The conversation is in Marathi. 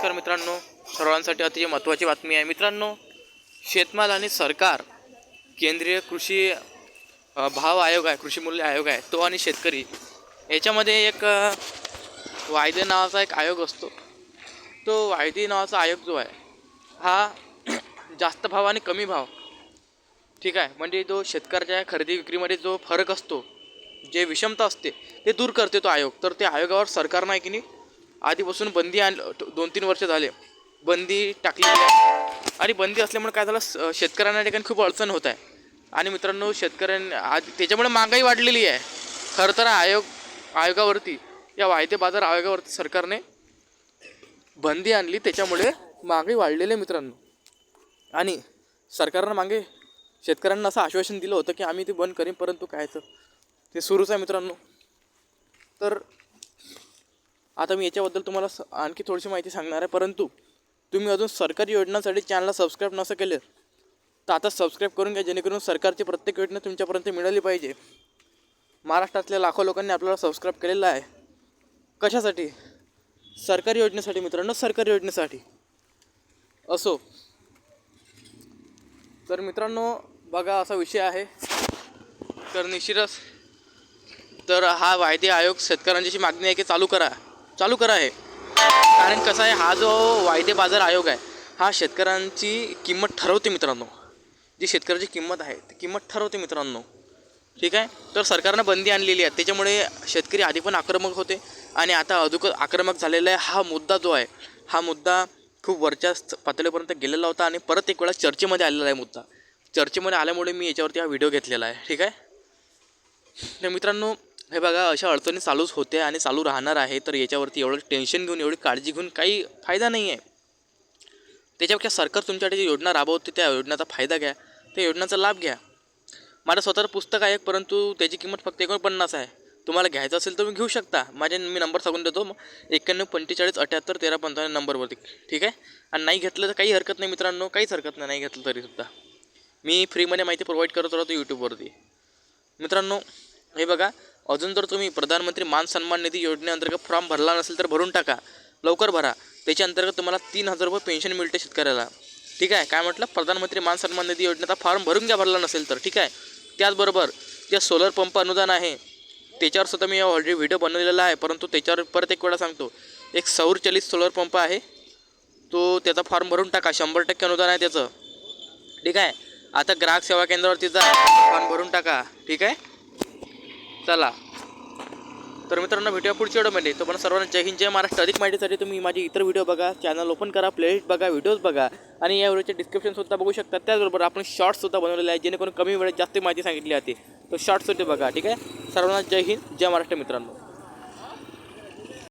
नमस्कार मित्रांनो. सर्वांसाठी अतिशय महत्त्वाची बातमी आहे. मित्रांनो शेतमाल आणि सरकार केंद्रीय कृषी भाव आयोग आहे कृषी मूल्य आयोग आहे तो आणि शेतकरी याच्यामध्ये एक वायदे नावाचा एक आयोग असतो. तो वायदे नावाचा आयोग जो आहे हा जास्त भाव आणि कमी भाव. ठीक आहे? म्हणजे जो शेतकऱ्याच्या खरेदी विक्रीमध्ये जो फरक असतो जे विषमता असते ते दूर करते तो आयोग. तर ते आयोगावर सरकार नाही की नाही? आधीपासून बंदी आण दोन तीन वर्ष झाले. बंदी टाकली आणि बंदी असल्यामुळे काय झालं स- शेतकऱ्यांना ठिकाणी खूप अडचण होत आहे. आणि मित्रांनो शेतकऱ्यांनी आज त्याच्यामुळे महागाई वाढलेली आहे. खरं तर आयोग आयोगावरती या वायदे बाजार आयोगावरती सरकारने बंदी आणली त्याच्यामुळे महागाई वाढलेली आहे मित्रांनो. आणि सरकारनं मागे शेतकऱ्यांना असं आश्वासन दिलं होतं की आम्ही ते बंद करीन परंतु काय तर ते सुरूच आहे मित्रांनो. तर आता मी याच्याबद्दल तुम्हाला स- आणखी थोडीशी माहिती सांगणार आहे परंतु तुम्ही अजून सरकारी योजनांसाठी चॅनलला सबस्क्राईब नसं केले तर आता सबस्क्राईब करून घ्या जेणेकरून सरकारची प्रत्येक योजना तुमच्यापर्यंत मिळाली पाहिजे. महाराष्ट्रातल्या लाखो लोकांनी आपल्याला सबस्क्राईब केलेलं आहे. कशासाठी? सरकारी योजनेसाठी मित्रांनो सरकारी योजनेसाठी. असो. तर मित्रांनो बघा असा विषय आहे. तर निश्चितच तर हा वायदे आयोग शेतकऱ्यांची मागणी आहे की चालू करा. चालू करा आहे कारण कसं आहे हा जो वायदे बाजार आयोग आहे हा शेतकऱ्यांची किंमत ठरवते मित्रांनो. जी शेतकऱ्याची किंमत आहे ती किंमत ठरवते मित्रांनो. ठीक आहे? तर सरकारनं बंदी आणलेली आहे. त्याच्यामुळे शेतकरी आधी पण आक्रमक होते आणि आता अधिक आक्रमक झालेला आहे. हा मुद्दा जो आहे हा मुद्दा खूप वरच्या पातळीपर्यंत गेलेला होता आणि परत एक वेळा चर्चेमध्ये आलेला आहे मुद्दा. चर्चेमध्ये आल्यामुळे मी याच्यावरती हा व्हिडिओ घेतलेला आहे. ठीक आहे? तर मित्रांनो हे बघा अशा अडचणी चालूच होते आणि चालू राहणार आहे तर याच्यावरती एवढं टेन्शन घेऊन एवढी काळजी घेऊन काही फायदा नाही आहे त्याच्यापेक्षा सरकार तुमच्याकडे जी योजना राबवते त्या योजनेचा फायदा घ्या. त्या योजनेचा लाभ घ्या. माझं स्वतःचं पुस्तक आहे परंतु त्याची किंमत फक्त एकोणपन्नास आहे. तुम्हाला घ्यायचं असेल तर तुम्ही घेऊ शकता. माझे मी नंबर सांगून देतो. मग एक्क्याण्णव पंचेचाळीस अठ्याहत्तर तेरा पंचावन्न नंबरवरती. ठीक आहे? आणि नाही घेतलं तर काही हरकत नाही मित्रांनो. काहीच हरकत नाही नाही घेतलं तरीसुद्धा मी फ्रीमध्ये माहिती प्रोव्हाइड करत राहतो यूट्यूबवरती मित्रांनो हे बघा. अजून जर तुम्ही प्रधानमंत्री मान सन्मान निधी योजनेअंतर्गत फॉर्म भरला नसेल तर भरून टाका. लवकर भरा. त्याच्या अंतर्गत तुम्हाला तीन हजार रुपये पेन्शन मिळते शेतकऱ्याला. ठीक आहे? काय म्हटलं? प्रधानमंत्री मान सन्मान निधी योजनेचा फॉर्म भरून घ्या भरला नसेल तर. ठीक आहे? त्याचबरोबर त्या सोलर पंप अनुदान आहे त्याच्यावर सुद्धा मी ऑलरेडी व्हिडिओ बनवलेला आहे. परंतु त्याच्यावर परत एक वेळा सांगतो. एक सौरचलित सोलर पंप आहे. तो त्याचा फॉर्म भरून टाका. शंभर टक्के अनुदान आहे त्याचं. ठीक आहे? आता ग्राहक सेवा केंद्रावरती जा. फॉर्म भरून टाका. ठीक आहे? चला. तर मित्रांनो भेटूया पुढच्या व्हिडिओमध्ये. तो पण सर्वांना जय हिंद जय महाराष्ट्र. अधिक माहितीसाठी तुम्ही माझी इतर व्हिडिओ बघा चॅनल ओपन करा प्लेलिस्ट बघा व्हिडिओज बघा. आणि या व्हिडिओचे डिस्क्रिप्शनसुद्धा बघू शकता. त्याचबरोबर आपण शॉर्ट्ससुद्धा बनवलेले आहे जेणेकरून कमी वेळेत जास्त माहिती सांगितली जाते. तो शॉर्ट्ससुद्धा बघा ठीक आहे? सर्वांना जय हिंद जय महाराष्ट्र मित्रांनो.